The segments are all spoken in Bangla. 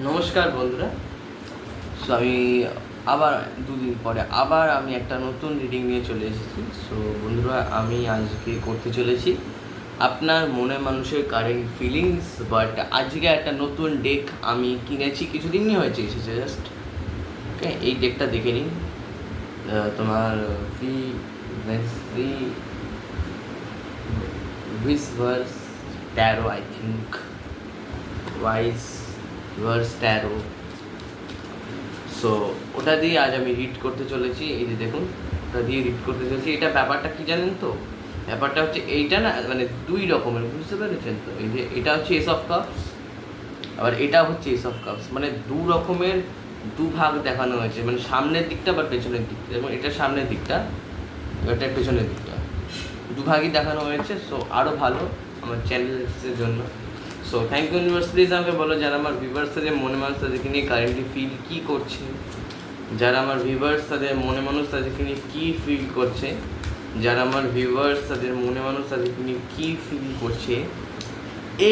নমস্কার বন্ধুরা সো আমি আবার দুদিন পরে আবার আমি একটা নতুন রিডিং নিয়ে চলে এসেছি সো বন্ধুরা আমি আজকে করতে চলেছি আপনার মনে মানুষের কারেন্ট ফিলিংস বাট আজকে একটা নতুন ডেক আমি কিনেছি কিছুদিনই হয়েছে এসেছে জাস্ট ওকে এই ডেকটা দেখে নিন তোমার ফি ভিস verse tarot I think wise verse tarot so ওটা দিয়ে আজ আমি রিড করতে চলেছি। এই যে দেখুন, ওটা দিয়ে রিড করতে চলেছি। এটা ব্যাপারটা কি জানেন তো? ব্যাপারটা হচ্ছে এইটা না মানে দুই রকমের, বুঝতে পেরেছেন তো? এই যে এটা হচ্ছে এস অফ কাপস আবার এটা হচ্ছে এস অফ কাপস মানে দু রকমের দু ভাগ দেখানো হয়েছে। মানে সামনের দিকটা বা পেছনের দিকটা। এবং এটা সামনের দিকটা এটা পেছনের দিকটা। দুভাগই দেখানো হয়েছে সো আরও ভালো আমার চ্যানেলের জন্য। So thank you universe please আমাকে বলো, যারা আমার ভিভার্স তাদের মনে মানুষ তাদেরকে নিয়ে কারেন্টলি ফিল কী করছে? যারা আমার ভিভার্স তাদের মনে মানুষ তাদেরকে নিয়ে কী ফিল করছে? যারা আমার ভিভার্স তাদের মনে মানুষ তাদেরকে নিয়ে কী ফিল করছে?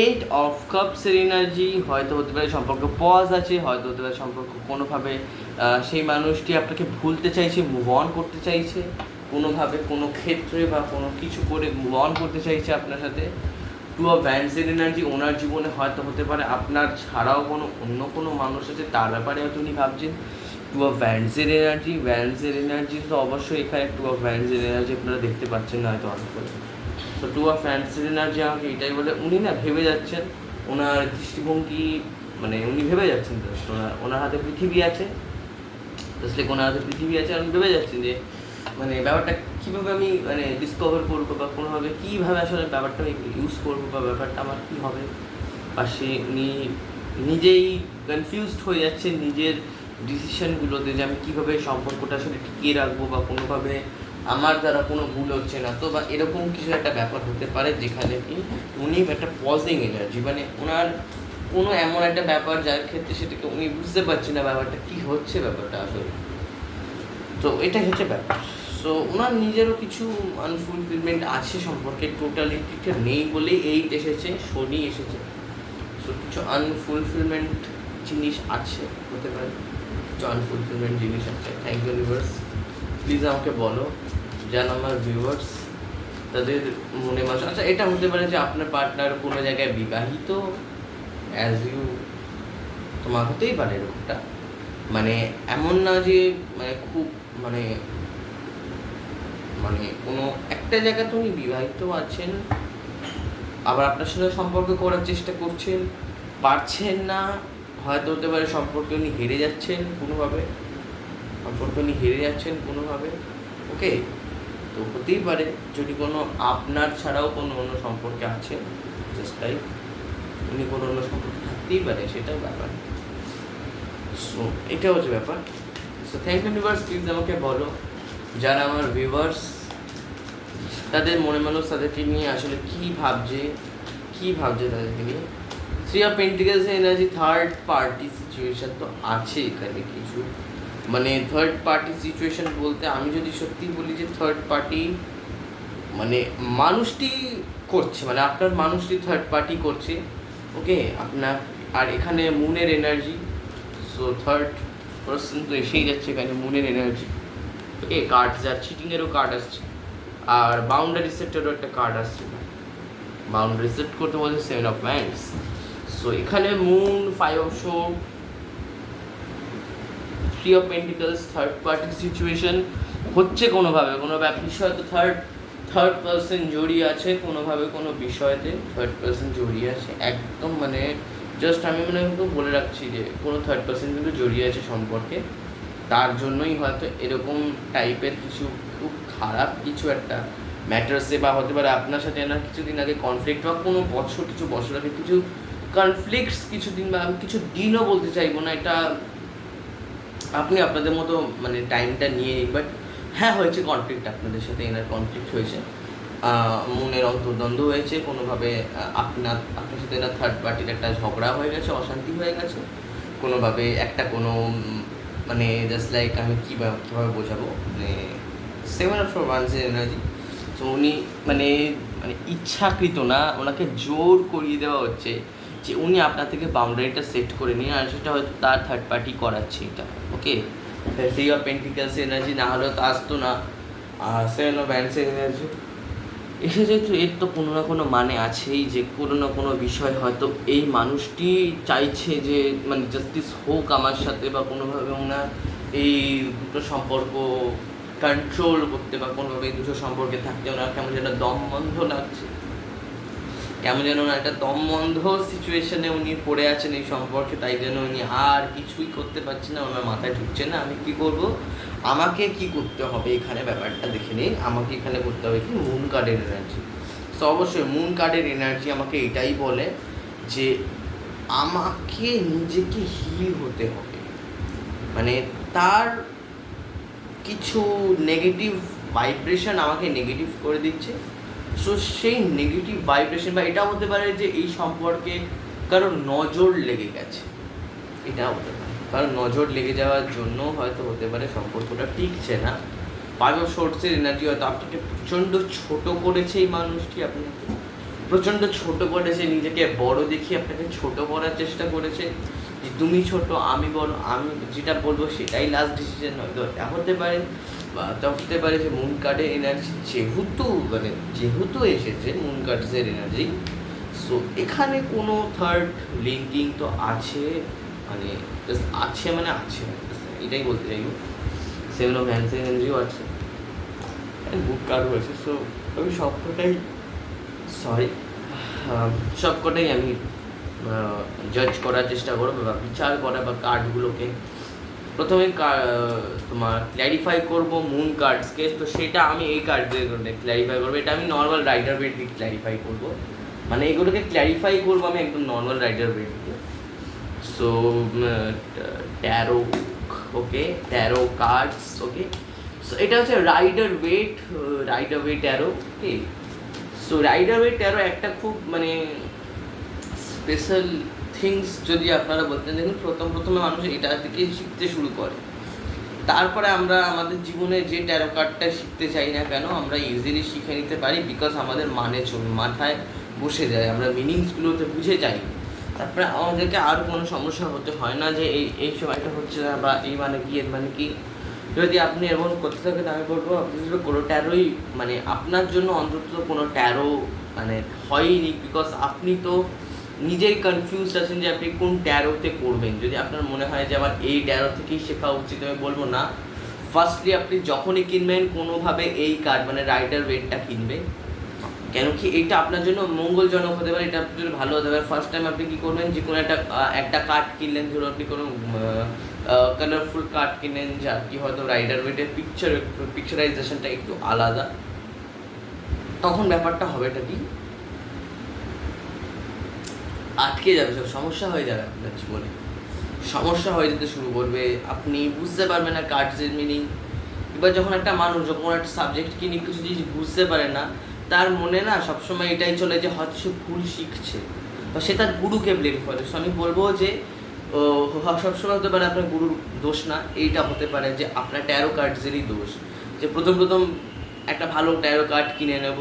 এইট অফ কাপসের এনার্জি হয়তো হতে পারে সম্পর্ক পজ আছে, হয়তো হতে পারে সম্পর্ক কোনোভাবে সেই মানুষটি আপনাকে ভুলতে চাইছে মুভ অন করতে চাইছে, কোনোভাবে কোনো ক্ষেত্রে বা কোনো কিছু করে মুভ অন করতে চাইছে আপনার সাথে। টু অফ ভ্যান্সের এনার্জি ওনার জীবনে হয়তো হতে পারে। আপনার ছাড়াও কোনো, অন্য কোনো মানুষ আছে, তার ব্যাপারে হয়তো উনি ভাবছেন। টু অফ ভ্যান্সের এনার্জি ভ্যান্সের এনার্জি তো অবশ্যই এখানে টু অফ ভ্যান্সের এনার্জি আপনারা দেখতে পাচ্ছেন না হয়তো অনেক করে তো টু অফ ফ্যান্সির এনার্জি আমাকে এটাই বলে, উনি না ভেবে যাচ্ছেন, ওনার দৃষ্টিভঙ্গি মানে উনি ভেবে যাচ্ছেন জাস্ট ওনার ওনার হাতে পৃথিবী আছে। জাস্ট ওনার হাতে পৃথিবী আছে উনি ভেবে যাচ্ছেন যে মানে ব্যাপারটা কীভাবে আমি মানে ডিসকভার করব বা কোনোভাবে কীভাবে আসলে ব্যাপারটা আমি ইউজ করব বা ব্যাপারটা আমার কী হবে? আর সে উনি নিজেই কনফিউজড হয়ে যাচ্ছে নিজের ডিসিশনগুলোতে যে আমি কীভাবে সম্পর্কটা আসলে টিকিয়ে রাখব বা কোনোভাবে আমার দ্বারা কোনো ভুল হচ্ছে না। তো বা এরকম কিছু একটা ব্যাপার হতে পারে যেখানে কি উনি একটা পজিং এনার্জি মানে ওনার কোনো এমন একটা ব্যাপার যার ক্ষেত্রে সেটাকে উনি বুঝতে পারছেন না ব্যাপারটা কী হচ্ছে ব্যাপারটা আসলে। তো এটাই হচ্ছে ব্যাপার। সো ওনার নিজেরও কিছু আনফুলফিলমেন্ট আছে সম্পর্কে টোটালিটিটা নেই বলেই এই এসেছে শনি এসেছে। সো কিছু আনফুলফিলমেন্ট জিনিস আছে, হতে পারে। কিছু আনফুলফিলমেন্ট জিনিস আছে। থ্যাংক ইউ ইউনিভার্স প্লিজ আমাকে বলো যেন আমার ভিউয়ার্স তাদের মনে মাস আচ্ছা এটা হতে পারে যে আপনার পার্টনার কোনো জায়গায় বিবাহিত অ্যাজ ইউ তোমার হতেই পারে এরকমটা। মানে এমন না যে মানে খুব মানে মানে কোনো একটা জায়গাতে উনি বিবাহিত আছেন, আবার আপনার সাথে সম্পর্ক করার চেষ্টা করছেন, পারছেন না, হয়তো হতে পারে সম্পর্কে উনি হেরে যাচ্ছেন কোনোভাবে, সম্পর্কে উনি হেরে যাচ্ছেন কোনোভাবে, ওকে? তো হতেই পারে, যদি কোনো আপনার ছাড়াও কোনো অন্য সম্পর্কে আছে জাস্ট লাইক উনি কোনো অন্য সম্পর্কে থাকতেই পারে, সেটাও ব্যাপার। সো এটা হচ্ছে ব্যাপার। So thank you universe please আমাকে বলো। যারা আমার ভিউয়ার্স তাদের মনে মানুষ তাদেরকে নিয়ে আসলে কী ভাবছে কী ভাবছে তাদেরকে নিয়ে? Three of pentacles energy third party situation তো আছে এখানে কিছু। মানে থার্ড পার্টি সিচুয়েশন বলতে আমি যদি সত্যি বলি যে থার্ড পার্টি মানে মানুষটি করছে মানে আপনার মানুষটি থার্ড পার্টি করছে ওকে আপনার, আর এখানে মুনের এনার্জি সো থার্ড পার্সন তো এসেই যাচ্ছে এখানে মুনের এনার্জি ওকে কার্ড যার চিটিংয়েরও কার্ড আসছে। আর বাউন্ডারি সেক্টরও একটা কার্ড আসছে। বাউন্ডারি সেট করতে বলছে সেভেন অফ ম্যান্ডস সো এখানে moon five of show three of pentacles third party situation হচ্ছে কোনোভাবে। কোনো বিষয় তো থার্ড থার্ড পার্সন জড়িয়ে আছে কোনোভাবে, কোনো বিষয়তে থার্ড পার্সন জড়িয়ে আছে। একদম মানে জাস্ট আমি মানে বলে রাখছি যে কোনো থার্ড পার্সন কিন্তু জড়িয়ে আছে সম্পর্কে। তার জন্যই হয়তো এরকম টাইপের কিছু খুব খারাপ কিছু একটা ম্যাটার্সে বা হতে পারে আপনার সাথে না কিছুদিন আগে কনফ্লিক্ট বা কোনো বছর, কিছু বছর আগে, কিছু কনফ্লিক্টস কিছুদিন বা আমি কিছু দিনও বলতে চাইব না, এটা আপনি আপনাদের মতো মানে টাইমটা নিয়ে বাট হ্যাঁ হয়েছে কনফ্লিক্ট আপনাদের সাথে এনার কনফ্লিক্ট হয়েছে। মনের অন্তর্দ্বন্দ্ব হয়েছে, কোনোভাবে আপনার আপনার সাথে এনার থার্ড পার্টির একটা ঝগড়া হয়ে গেছে, অশান্তি হয়ে গেছে। কোনোভাবে একটা কোনো মানে জাস্ট লাইক আমি কীভাবে কীভাবে বোঝাবো? মানে সেভেন অফ ওয়ান্সের এনার্জি তো উনি মানে মানে ইচ্ছাকৃত না, ওনাকে জোর করিয়ে দেওয়া হচ্ছে যে উনি আপনার থেকে বাউন্ডারিটা সেট করে নিন আর সেটা হয়তো তার থার্ড পার্টি করাচ্ছে এটা ওকে সেই অফ পেন্টিকালস এনার্জি না হলেও তো আসতো না। আর সেভেন অফ ব্যান্ডসের এনার্জি এসে যেহেতু এর তো কোনো না কোনো মানে আছেই, যে কোনো না কোনো বিষয় হয়তো এই মানুষটি চাইছে যে মানে জাস্টিস হোক আমার সাথে বা কোনোভাবে ওনার এই দুটো সম্পর্ক কন্ট্রোল করতে বা কোনোভাবে এই দুটো সম্পর্কে থাকতে ওনার কেমন যেন দম বন্ধ লাগছে। কেমন যেন ওনার একটা দম বন্ধ সিচুয়েশনে উনি পড়ে আছেন এই সম্পর্কে, তাই জন্য উনি আর কিছুই করতে পারছেন না, ওনার মাথায় ঢুকছে না। আমি কি করব? আমাকে কি করতে হবে এখানে? ব্যাপারটা দেখে নিন। আমাকে এখানে করতে হবে কি? মুন কার্ডের এনার্জি তো অবশ্যই মুন কার্ডের এনার্জি আমাকে এটাই বলে যে আমাকে নিজেকে হিল হতে হবে। মানে তার কিছু নেগেটিভ ভাইব্রেশন আমাকে নেগেটিভ করে দিচ্ছে। সো সেই নেগেটিভ ভাইব্রেশন বা এটা হতে পারে যে এই সম্পর্কে কারও নজর লেগে গেছে। এটা হতে পারে। কারণ নজর লেগে যাওয়ার জন্য হয়তো হতে পারে সম্পর্কটা টিকছে না। অফ সোর্সের এনার্জি হয়তো আপনাকে প্রচণ্ড ছোট করেছে এই মানুষটি আপনাকে। প্রচণ্ড ছোট করেছে, নিজেকে বড় দেখিয়ে আপনাকে ছোট করার চেষ্টা করেছে। যে তুমি ছোট, আমি বড়, আমি যেটা বলব সেটাই লাস্ট ডিসিশন হয়তো এটা হতে পারে বা তা হতে পারে যে মুন কার্ডের এনার্জি যেহেতু মানে যেহেতু এসেছে মুন কার্ডসের এনার্জি সো এখানে কোনো থার্ড লিঙ্কিং তো আছে। মানে just আছে মানে আছে। এটাই বলতে চাইব। সেভেন অফ হ্যান্ডস এনার্জিও আছে। বুক কার্ড হয়েছে সো আমি সবকটাই সরি সবকটাই আমি জাজ করার চেষ্টা করব বা বিচার করা বা কার্ডগুলোকে প্রথমে তোমার ক্ল্যারিফাই করব মুন কার্ডসকে তো সেটা আমি এই কার্ড দিয়ে ক্ল্যারিফাই করব। এটা আমি নর্মাল রাইডার বেড দিয়ে ক্ল্যারিফাই করব। মানে এগুলোকে ক্ল্যারিফাই করব আমি একদম নর্মাল রাইডার বেড দিয়ে so tarot okay tarot cards okay so এটা হচ্ছে Rider Waite Rider Waite tarot okay so Rider Waite tarot একটা খুব মানে স্পেশাল থিংস যদি আপনারা বলতেন, দেখুন, প্রথম প্রথমে মানুষ এটা থেকে শিখতে শুরু করে। তারপরে আমরা আমাদের জীবনে যে ট্যারো কার্ডটা শিখতে চাই না কেন, আমরা ইজিলি শিখে নিতে পারি বিকজ আমাদের মানে মাথায় বসে যায়, আমরা মিনিংসগুলোতে বুঝে যাই। তারপরে আমাদেরকে আর কোনো সমস্যা হতে হয় না যে এই এই সময়টা হচ্ছে না বা এই মানে কি, এর মানে কি। যদি আপনি এমন করতে থাকেন, আমি বলব আপনি কোনো ট্যারোই মানে আপনার জন্য অন্তত কোনো ট্যারো মানে হয়নি বিকজ আপনি তো নিজেই কনফিউজড আছেন যে আপনি কোন ট্যারোতে করবেন। যদি আপনার মনে হয় যে আমার এই ট্যারো থেকেই শেখা উচিত, আমি বলব না। ফার্স্টলি আপনি যখনই কিনবেন, কোনোভাবে এই কার্ড মানে রাইডার ওয়েটটা কিনবে কেন কি এটা আপনার জন্য মঙ্গলজনক হতে পারে, এটা আপনার জন্য ভালো হতে পারে। ফার্স্ট টাইম আপনি কী করবেন? যে কোনো একটা একটা কার্ড কিনলেন, ধরুন আপনি কোনো কালারফুল কার্ড কিনেন, যা কি হয়তো রাইডার ওয়েটের পিকচার পিকচারাইজেশনটা একটু আলাদা। তখন ব্যাপারটা হবেটা কি? আটকে যাবে সব, সমস্যা হয়ে যাবে আপনার জীবনে। সমস্যা হয়ে যেতে শুরু করবে। আপনি বুঝতে পারবেন না কার্ডসের মিনিং এবার যখন একটা মানুষ, যখন একটা সাবজেক্ট কিনে, কিছু জিনিস বুঝতে পারে না তার মনে না সবসময় এটাই চলে যে হয়তো সে ভুল শিখছে। বা সে তার গুরুকে ব্লেম করে। সো আমি বলব যে সবসময় হতে পারে আপনার গুরুর দোষ না। এইটা হতে পারে যে আপনার ট্যারো কার্ডসেরই দোষ। যে প্রথম প্রথম একটা ভালো ট্যারো কার্ড কিনে নেব,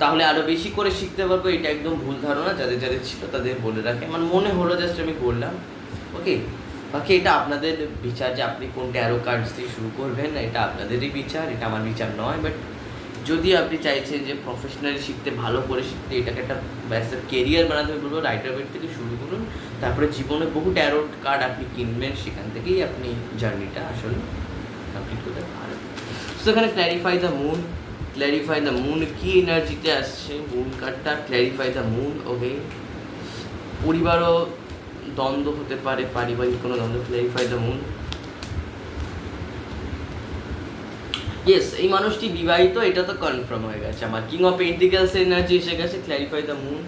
তাহলে আরও বেশি করে শিখতে পারব। এটা একদম ভুল ধারণা, যাদের যাদের ছিল তাদের বলে রাখে। আমার মনে হলো জাস্ট আমি বললাম। ওকে? বাকি এটা আপনাদের বিচার যে আপনি কোন ট্যারো কার্ডস দিয়ে শুরু করবেন। এটা আপনাদেরই বিচার, এটা আমার বিচার নয় বাট যদি আপনি চাইছেন যে প্রফেশনালি শিখতে, ভালো করে শিখতে, এটাকে একটা ব্যাস কেরিয়ার বানাতে হবে বলব রাইটার থেকে শুরু করুন, তারপরে জীবনে বহু ট্যারো কার্ড আপনি কিনবেন, সেখান থেকেই আপনি জার্নিটা আসলে কমপ্লিট করতে পারেন সো এখানে clarify the moon clarify the moon কি এনার্জিতে আসছে মুন কার্ডটা ক্ল্যারিফাই দ্য মুন ওকে পরিবারও দ্বন্দ্ব হতে পারে, পারিবারিক কোনো দ্বন্দ্ব ক্ল্যারিফাই দ্য মুন ইয়েস এই মানুষটি বিবাহিত, এটা তো কনফার্ম হয়ে গেছে। আমার কিং অফ পেন্টিকেলস এনার্জি এসে গেছে clarify the moon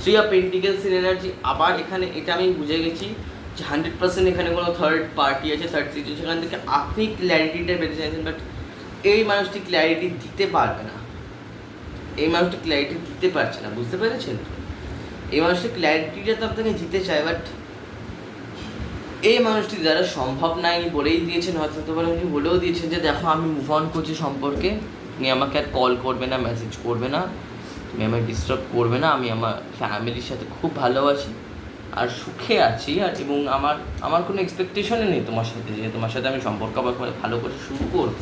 three of pentacles energy আবার এখানে এটা আমি বুঝে গেছি যে হান্ড্রেড পার্সেন্ট এখানে কোনো থার্ড পার্টি আছে থার্ড সিচুয়েশন সেখান থেকে আপনি ক্ল্যারিটিটা পেতে চাইছেন বাট এই মানুষটি ক্ল্যারিটি দিতে পারবে না। এই মানুষটি ক্ল্যারিটি দিতে পারছে না, বুঝতে পেরেছেন? এই মানুষটি ক্ল্যারিটিটা তো আপনাকে দিতে চায় বাট এই মানুষটি দ্বারা সম্ভব নাই বলেই দিয়েছেন, হয়তো হতে পারে উনি বলেও দিয়েছেন যে, দেখো, আমি মুভ অন করছি সম্পর্কে। উনি আমাকে আর কল করবে না মেসেজ করবে না। তুমি আমায় ডিস্টার্ব করবে না। আমি আমার ফ্যামিলির সাথে খুব ভালো আছি আর সুখে আছি আর, এবং আমার আমার কোনো এক্সপেকটেশনই নেই তোমার সাথে যে তোমার সাথে আমি সম্পর্ক আবার ভালো করে শুরু করব।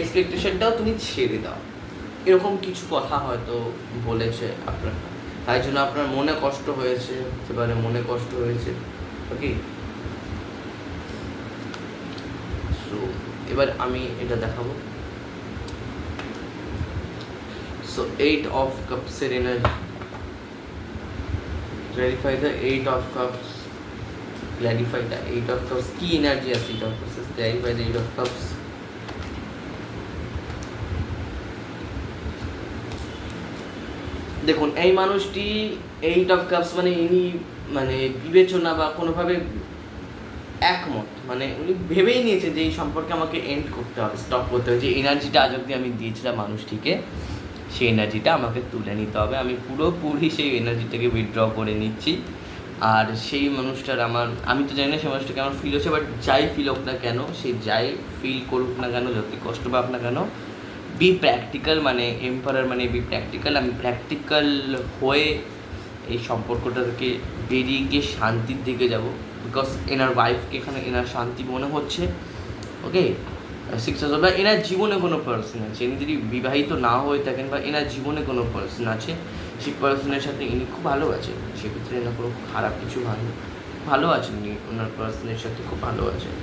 এক্সপেকটেশনটাও তুমি ছেড়ে দাও। এরকম কিছু কথা হয়তো বলেছে আপনার। তাই জন্য আপনার মনে কষ্ট হয়েছে পারে মনে কষ্ট হয়েছে। ওকে সো এবার আমি এটা দেখাবো so eight of কাপসের energy clarify the eight of cups clarify the eight of cups কি এনার্জি আছে eight of cups clarify the eight of cups দেখুন এই মানুষটি এইট অফ কাপস মানে ইনি মানে বিবেচনা বা কোনোভাবে একমত। মানে উনি ভেবেই নিয়েছে যে এই সম্পর্কে আমাকে এন্ড করতে হবে স্টপ করতে হবে। যে এনার্জিটা আজ অব্দি আমি দিয়েছিলাম মানুষটিকে, সেই এনার্জিটা আমাকে তুলে নিতে হবে। আমি পুরোপুরি সেই এনার্জিটাকে উইথড্র করে নিচ্ছি। আর সেই মানুষটার আমার, আমি তো জানি না সেই মানুষটাকে আমার ফিল হচ্ছে বাট যাই ফিল হোক না কেন, সে যাই ফিল করুক না কেন, যতই কষ্ট পাক না কেন বি প্র্যাকটিক্যাল মানে এম্পায়ার মানে বি প্র্যাকটিক্যাল আমি প্র্যাকটিক্যাল হয়ে এই সম্পর্কটা থেকে বেরিয়ে গিয়ে শান্তির দিকে যাব। বিকজ এনার ওয়াইফকে এখানে এনার শান্তি মনে হচ্ছে ওকে সিক্স হাজার বা এনার জীবনে কোনো পার্সন আছে, ইনি যদি বিবাহিত না হয়ে থাকেন বা এনার জীবনে কোনো পার্সন আছে, সেই পার্সনের সাথে ইনি খুব ভালো আছেন। সেক্ষেত্রে এনার কোনো খারাপ কিছু ভালো ভালো আছেন উনি ওনার পার্সনের সাথে খুব ভালো আছেন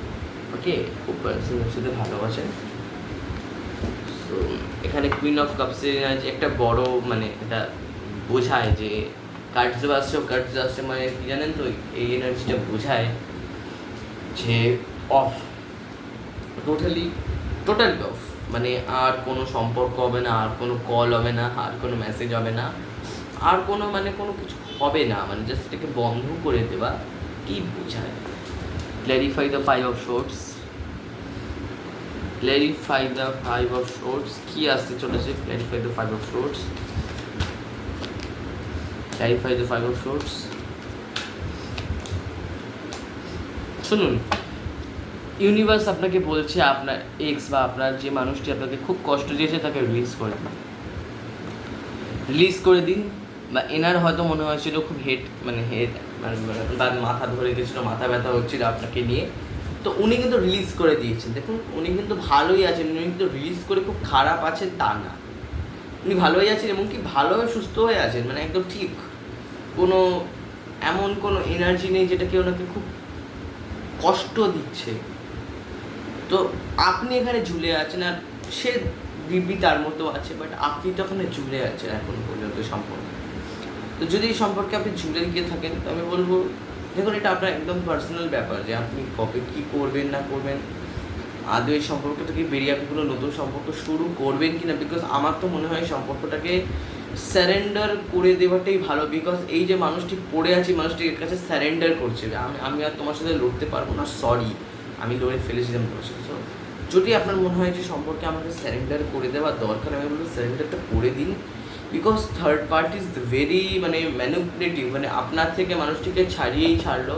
ওকে খুব পার্সনের সাথে ভালো আছেন। তো এখানে কুইন অফ কাপসের একটা বড় মানে এটা বোঝায় যে কার্ডস আসছে মানে কি জানেন তো, এই এনার্জিটা বোঝায় যে অফ টোটালি টোটালি অফ মানে আর কোনো সম্পর্ক হবে না, আর কোনো কল হবে না, আর কোনো মেসেজ হবে না, আর কোনো মানে কোনো কিছু হবে না মানে জাস্ট এটাকে বন্ধ করে দেওয়া কি বোঝায়? Clarify the five of swords clarify the five of swords কী আসতে চলেছে clarify the five of swords the five of swords শুনুন ইউনিভার্স আপনাকে বলছে আপনার এক্স বা আপনার যে মানুষটি আপনাকে খুব কষ্ট দিয়েছে তাকে রিলিজ করে দিন। রিলিজ করে দিন বা এনার হয়তো মনে হয়েছিল খুব হেড মানে হেড মানে তার মাথা ধরে গেছিল, মাথা ব্যথা হচ্ছিল আপনাকে নিয়ে। তো উনি কিন্তু রিলিজ করে দিয়েছেন। দেখুন, উনি কিন্তু ভালোই আছেন, উনি কিন্তু রিলিজ করে খুব খারাপ আছেন তা না। উনি ভালোই আছেন এবং কি ভালোভাবে সুস্থ হয়ে আছেন মানে একদম ঠিক। কোনো, এমন কোনো এনার্জি নেই যেটাকে ওনাকে খুব কষ্ট দিচ্ছে। তো আপনি এখানে ঝুলে আছেন আর সে দিব্যি তার মতো আছে বাট আপনি তো ওখানে ঝুলে আছেন এখন পর্যন্ত সম্পর্কে। তো যদি এই সম্পর্কে আপনি ঝুলে গিয়ে থাকেন, তো আমি বলব, দেখুন, এটা আপনার একদম পার্সোনাল ব্যাপার যে আপনি কবে কী করবেন, না করবেন। আদৌ এই সম্পর্ক থেকে বেরিয়ে আপনি কোনো নতুন সম্পর্ক শুরু করবেন কি না বিকজ আমার তো মনে হয় সম্পর্কটাকে স্যারেন্ডার করে দেওয়াটাই ভালো বিকজ এই যে মানুষটি পড়ে আছে মানুষটি এর কাছে স্যারেন্ডার করছে। আমি আমি আর তোমার সাথে লড়তে পারব না সরি আমি লড়ে ফেলেছিলাম তোমার সাথে। So, যদি আপনার মনে হয় যে সম্পর্কে আমাকে স্যারেন্ডার করে দেওয়া দরকার আমি বলব স্যারেন্ডারটা করে দিন because third party is very মানে ম্যানুপুলেটিভ মানে আপনার থেকে মানুষটিকে ছাড়িয়েই ছাড়লো।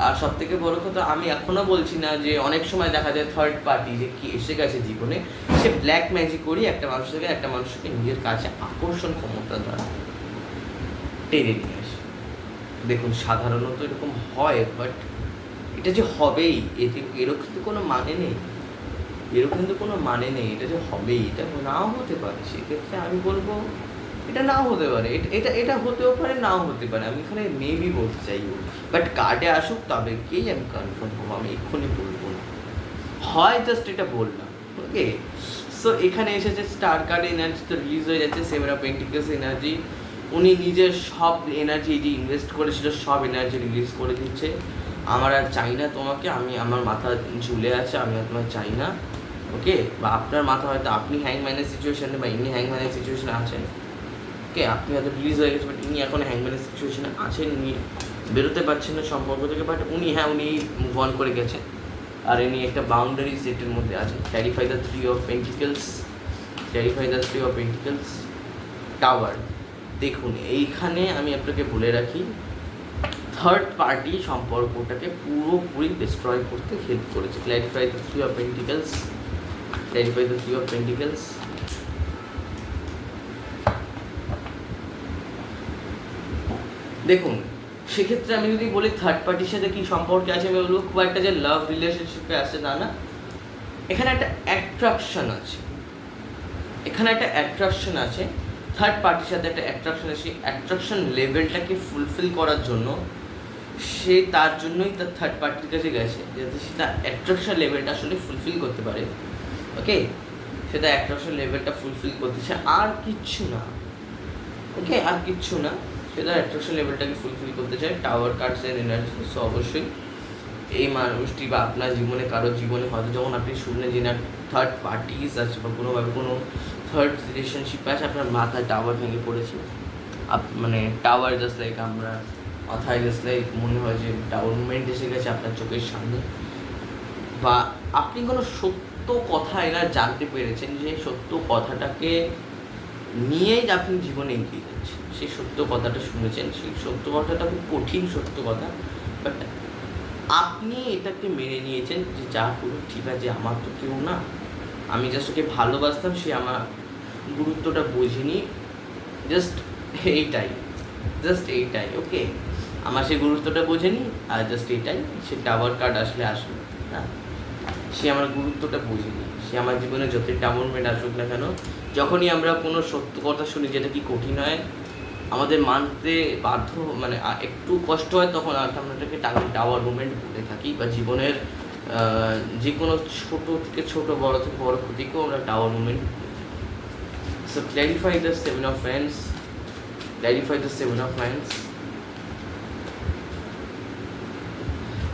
আর সব থেকে বড় কথা, আমি এখনও বলছি না যে অনেক সময় দেখা যায় থার্ড পার্টি যে কি এসে গেছে জীবনে, সে ব্ল্যাক ম্যাজিক করি একটা মানুষ থেকে একটা মানুষকে নিজের কাছে আকর্ষণ ক্ষমতা দ্বারা টেনে নিয়ে আসে। দেখুন, সাধারণত এরকম হয় বাট এটা যে হবেই, এতে এরও কিন্তু কোনো মানে নেই। এরও কিন্তু কোনো মানে নেই, এটা যে হবেই, এটা নাও হতে পারে। সেক্ষেত্রে আমি বলব, এটা নাও হতে পারে। এটা- এটা হতেও পারে, নাও হতে পারে। আমি এখানে মেবি বলতে চাইব বাট কার্ডে আসুক, তবে কেই আমি কনফার্ম হব আমি এক্ষুনি বলব না। হয় জাস্ট এটা বললাম ওকে সো এখানে এসেছে স্টার কার্ড এনার্জি তো রিলিজ হয়ে যাচ্ছে সেভেন অফ এনার্জি উনি নিজের সব এনার্জি যে ইনভেস্ট করেছিল, সব এনার্জি রিলিজ করে দিচ্ছে। আমার আর চাই না তোমাকে, আমি, আমার মাথা ঝুলে আছে, আমি আর তোমার চাই না ওকে বা আপনার মাথা হয়তো, আপনি হ্যাং ম্যানের সিচুয়েশনে বা ইনি হ্যাং ম্যানের সিচুয়েশনে আছেন ওকে আপনি হয়তো রিলিজ হয়ে গেছে বাট ইনি এখন হ্যাং ম্যানের সিচুয়েশনে আছেন উনি বেরোতে পারছেন না সম্পর্ক থেকে বাট উনি হ্যাঁ উনি মুভ অন করে গেছেন। আর ইনি একটা বাউন্ডারি সেটের মধ্যে আছে clarify the three of pentacles clarify the three of pentacles tower দেখুন, এইখানে আমি আপনাকে বলে রাখি থার্ড পার্টি সম্পর্কটাকে পুরোপুরি ডিস্ট্রয় করতে হেল্প করেছে। Clarify the three of pentacles clarify the three of pentacles দেখুন সেক্ষেত্রে আমি যদি বলি থার্ড পার্টির সাথে কি সম্পর্কে আছে, আমি বলব খুব একটা যে লাভ রিলেশনশিপে আছে তা না। এখানে একটা অ্যাট্রাকশন আছে। এখানে একটা অ্যাট্রাকশন আছে। থার্ড পার্টির সাথে একটা অ্যাট্রাকশন আছে। অ্যাট্রাকশন লেভেলটাকে ফুলফিল করার জন্য সে তার জন্যই তার থার্ড পার্টির কাছে গেছে, যাতে সে তার অ্যাট্রাকশন লেভেলটা আসলে ফুলফিল করতে পারে। ওকে সেটা অ্যাট্রাকশন লেভেলটা ফুলফিল করতেছে আর কিচ্ছু না। ওকে আর কিচ্ছু না। সেটা অ্যাট্রাকশন লেভেলটাকে ফুলফিল করতে চায়। টাওয়ার কার্ডস এর এনার্জি সো অবশ্যই। এই মানুষটি বা আপনার জীবনে, কারোর জীবনে হয়তো যখন আপনি শুনলেন যে না থার্ড পার্টিস আছে বা কোনোভাবে কোনো থার্ড রিলেশনশিপ আছে, আপনার মাথায় টাওয়ার ভেঙে পড়েছে। আপ মানে টাওয়ার জাস্ট লাইক আমরা, মাথায় জাস্ট লাইক মনে হয় যে ডাউনমেন্ট এসে গেছে আপনার চোখের সামনে। বা আপনি কোনো সত্য কথা এরা জানতে পেরেছেন যে সত্য কথাটাকে নিয়েই আপনি জীবনে এগিয়ে যাচ্ছেন। সেই সত্য কথাটা শুনেছেন, সেই সত্য কথাটা খুব কঠিন সত্য কথা বাট আপনি এটাকে মেনে নিয়েছেন যে যা করুক, ঠিক আছে, আমার তো কেউ না। আমি জাস্ট ওকে ভালোবাসতাম, সে আমার গুরুত্বটা বোঝেনি। জাস্ট এইটাই জাস্ট এইটাই ওকে আমার সেই গুরুত্বটা বোঝেনি, আর জাস্ট এইটাই সে টাওয়ার কার্ড আসলে আসবে না? সে আমার গুরুত্বটা বোঝেনি। সে আমার জীবনে যতই ডামন টাউনমেন্ট আসুক না কেন, যখনই আমরা কোনো সত্য কথা শুনি যেটা কি কঠিন হয়, আমাদের মানতে বাধ্য মানে একটু কষ্ট হয় তখন আর আমরা এটাকে টাওয়ার মুভমেন্ট বলে থাকি বা জীবনের যে কোনো ছোটো থেকে ছোট, বড় থেকে বড় ক্ষতিকেও আমরা tower movement so clarify the seven of fans clarify the seven of fans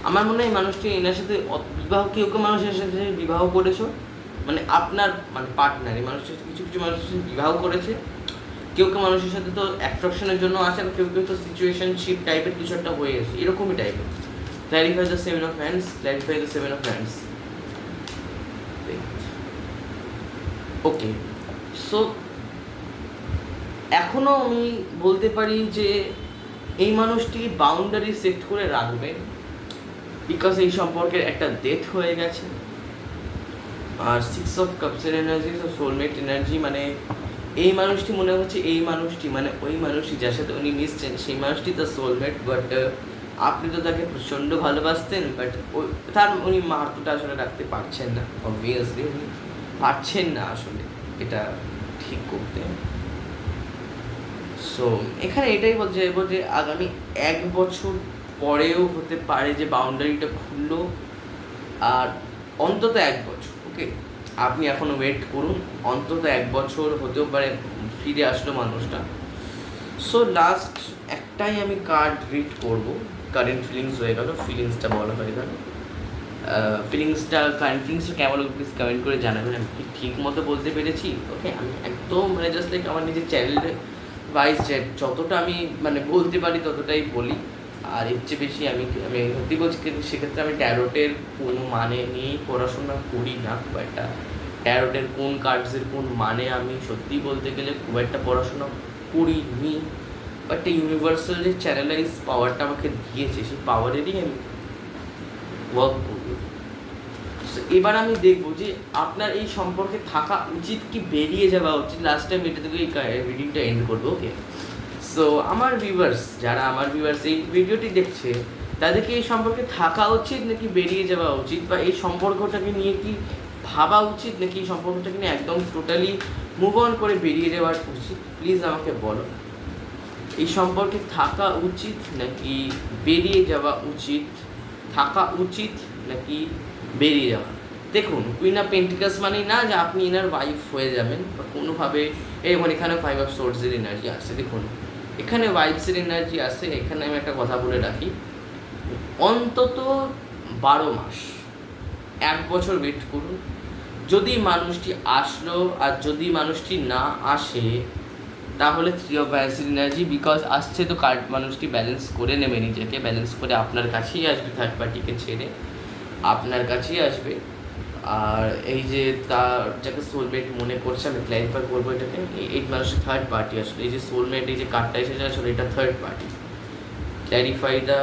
আমার মনে হয় মানুষটি এনার সাথে বিবাহ কেউ কেউ মানুষের সাথে বিবাহ করেছ? মানে আপনার মানে পার্টনার এই মানুষের কিছু কিছু মানুষের সাথে বিবাহ করেছে, কেউ কেউ মানুষের সাথে তো অ্যাট্রাকশনের জন্য আছে, আর কেউ কেউ তো সিচুয়েশনশিপ টাইপের কিছু একটা হয়ে গেছে, এরকমই টাইপের clarify the seven of hands clarify the seven of hands okay so এখনও আমি বলতে পারি যে এই মানুষটি বাউন্ডারি সেট করে রাখবে বিকজ এই সম্পর্কের একটা ডেথ হয়ে গেছে। আর সিক্স অফ কাপসের এনার্জি সোলমেট এনার্জি মানে এই মানুষটি মনে হচ্ছে এই মানুষটি মানে ওই মানুষটি যার সাথে উনি মিশছেন, সেই মানুষটি তার সোলমেট বাট আপনি তো তাকে প্রচণ্ড ভালোবাসতেন বাট ওই তার উনি মাহাত্মটা আসলে রাখতে পারছেন না অবভিয়াসলি উনি পারছেন না আসলে এটা ঠিক করতে। সো এখানে এটাই বলতে চাইব যে আগামী এক বছর পরেও হতে পারে যে বাউন্ডারিটা খুললো, আর অন্তত এক বছর। ওকে আপনি এখনও ওয়েট করুন। অন্তত এক বছর হতেও পারে ফিরে আসলো মানুষটা। সো লাস্ট একটাই আমি কার্ড রিড করব। কারেন্ট ফিলিংস হয়ে গেল ফিলিংসটা বলা হয়ে গেল। ফিলিংসটা কারেন্ট ফিলিংসটা কেমন প্লিজ কমেন্ট করে জানাবেন। আমি কি ঠিক মতো বলতে পেরেছি। ওকে আমি একদম মানে জাস্ট লাইক আমার নিজের চ্যানেলে ওয়াইজ যতটা আমি মানে বলতে পারি ততটাই বলি। আর এর চেয়ে বেশি আমি আমি সত্যি বলছি সেক্ষেত্রে আমি ট্যারোটের কোনো মানে নিয়েই পড়াশোনা করি না, খুব একটা। ট্যারোটের কোন কার্ডসের কোন মানে আমি সত্যি বলতে গেলে খুব একটা পড়াশোনা করিনি। বাট ইউনিভার্সাল যে চ্যানেলাইজ পাওয়ারটা আমাকে দিয়েছে, সেই পাওয়ারেরই আমি ওয়ার্ক করব। এবার আমি দেখব যে আপনার এই সম্পর্কে থাকা উচিত কি, বেরিয়ে যাওয়া উচিত। লাস্ট টাইম এটা থেকে এই রিডিংটা এন্ড করব ওকে সো আমার ভিউয়ার্স যারা আমার ভিউয়ার্স এই ভিডিওটি দেখছে, তাদেরকে এই সম্পর্কে থাকা উচিত নাকি বেরিয়ে যাওয়া উচিত? বা এই সম্পর্কটাকে নিয়ে কি ভাবা উচিত নাকি এই সম্পর্কটাকে নিয়ে একদম টোটালি মুভ অন করে বেরিয়ে যাওয়া উচিত? প্লিজ আমাকে বলো। এই সম্পর্কে থাকা উচিত নাকি বেরিয়ে যাওয়া উচিত? থাকা উচিত নাকি বেরিয়ে যাওয়া? দেখুন কুইন পেন্টিকাস মানেই না যে আপনি এনার ওয়াইফ হয়ে যাবেন, বা কোনোভাবে এই এখানে ফাইভ অফ সোর্সের এনার্জি আসছে। দেখুন এখানে ওয়াইফসের এনার্জি আসছে এখানে আমি একটা কথা বলে রাখি। অন্তত বারো মাস, এক বছর ওয়েট করুন। যদি মানুষটি আসলো আর যদি মানুষটি না আসে, তাহলে থ্রি অফ ব্যালেন্সের এনার্জি বিকজ আসছে তো কার্ড মানুষটি ব্যালেন্স করে নেবে নিজেকে ব্যালেন্স করে আপনার কাছেই আসবে থার্ড পার্টিকে ছেড়ে, আপনার কাছেই আসবে। আর এই যে তার যাকে সোলমেট মনে করছে, আমি ক্ল্যারিফাই করব এটাকে এই- মানুষের থার্ড পার্টি আসলে, এই যে সোলমেট এই যে কার্ডটা এসেছে আসলে এটা third party clarify the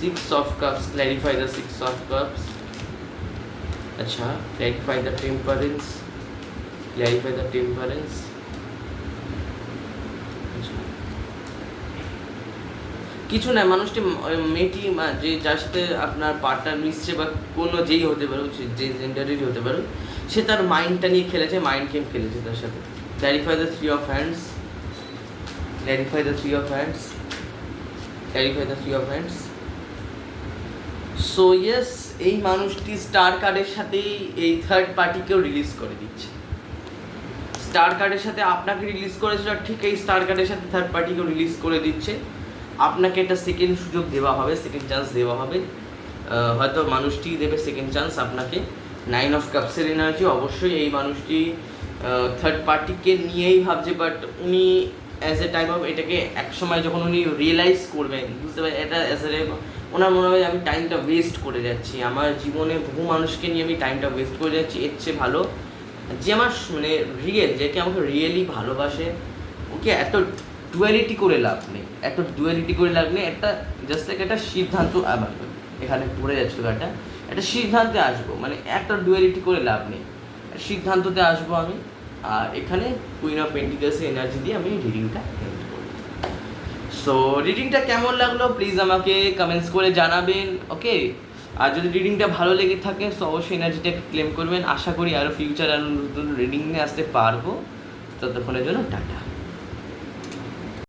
six of cups clarify the six of cups আচ্ছা clarify the temperance clarify the temperance আচ্ছা কিছু না, মানুষটি মেয়েটি যে যার সাথে আপনার পার্টনার মিশছে বা কোনো যেই হতে পারে যে জেন্ডারেরই হতে পারে সে তার মাইন্ডটা নিয়ে খেলেছে মাইন্ড গেম খেলেছে তার সাথে। Clarify the three of hands clarify the three of hands clarify the three of hands so yes এই মানুষটি স্টার কার্ডের সাথেই এই থার্ড পার্টিকেও রিলিজ করে দিচ্ছে। স্টার কার্ডের সাথে আপনাকে রিলিজ করেছিল, ঠিক এই স্টার কার্ডের সাথে থার্ড পার্টিকেও রিলিজ করে দিচ্ছে। আপনাকে একটা সেকেন্ড সুযোগ দেওয়া হবে সেকেন্ড চান্স দেওয়া হবে। হয়তো মানুষটি দেবে সেকেন্ড চান্স আপনাকে। নাইন অফ কাপসের এনার্জি অবশ্যই এই মানুষটি থার্ড পার্টিকে নিয়েই ভাবছে বাট উনি অ্যাজ এ টাইম অফ এটাকে এক সময় যখন উনি রিয়েলাইজ করবেন, বুঝতে পারেন এটা অ্যাজ এ ওনার মনে হয় আমি টাইমটা ওয়েস্ট করে যাচ্ছি। আমার জীবনে বহু মানুষকে নিয়ে আমি টাইমটা ওয়েস্ট করে যাচ্ছি, এর চেয়ে ভালো। যে আমার মানে রিয়েল যে কি আমাকে রিয়েলি ভালোবাসে, ওকে এত ডুয়ালিটি করে লাভ নেই। এত ডুয়ালিটি করে লাভ নেই, একটা জাস্ট লাইক একটা সিদ্ধান্ত আবার এখানে পড়ে যাচ্ছে গাটা একটা সিদ্ধান্তে আসব মানে একটা ডুয়ালিটি করে লাভ নেই। সিদ্ধান্ততে আসব আমি, আর এখানে কুইন অফ পেন্টিকালসের এনার্জি দিয়ে আমি রিডিংটা সো রিডিংটা কেমন লাগল? প্লিজ আমাকে কমেন্টস করে জানাবেন ওকে আর যদি রিডিংটা ভালো লেগে থাকে সো অবশ্যই এনার্জিটা ক্লেম করবেন। আশা করি আরও ফিউচার আর নতুন রিডিং নিয়ে আসতে পারব। ততক্ষণের জন্য টাটা।